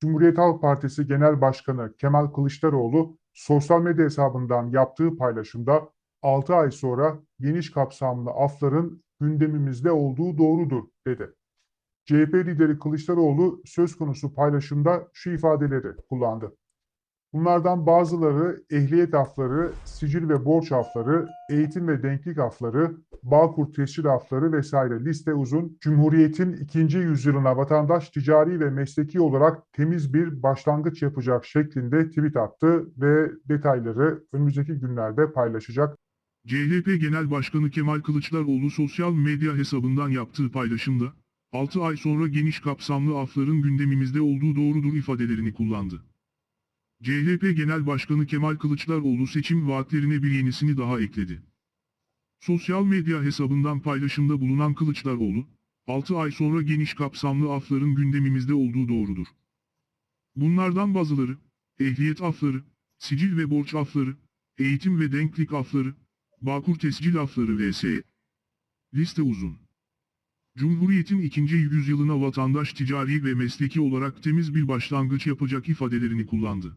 Cumhuriyet Halk Partisi Genel Başkanı Kemal Kılıçdaroğlu sosyal medya hesabından yaptığı paylaşımda 6 ay sonra geniş kapsamlı afların gündemimizde olduğu doğrudur dedi. CHP lideri Kılıçdaroğlu söz konusu paylaşımda şu ifadeleri kullandı. Bunlardan bazıları ehliyet afları, sicil ve borç afları, eğitim ve denklik afları, Bağkur tescil afları vesaire liste uzun. Cumhuriyetin ikinci yüzyılına vatandaş ticari ve mesleki olarak temiz bir başlangıç yapacak şeklinde tweet attı ve detayları önümüzdeki günlerde paylaşacak. CHP Genel Başkanı Kemal Kılıçdaroğlu sosyal medya hesabından yaptığı paylaşımda, 6 ay sonra geniş kapsamlı afların gündemimizde olduğu doğrudur ifadelerini kullandı. CHP Genel Başkanı Kemal Kılıçdaroğlu seçim vaatlerine bir yenisini daha ekledi. Sosyal medya hesabından paylaşımda bulunan Kılıçdaroğlu, 6 ay sonra geniş kapsamlı afların gündemimizde olduğu doğrudur. Bunlardan bazıları, ehliyet afları, sicil ve borç afları, eğitim ve denklik afları, Bağkur tescil afları vs. Liste uzun. Cumhuriyetin ikinci yüzyılına vatandaş ticari ve mesleki olarak temiz bir başlangıç yapacak ifadelerini kullandı.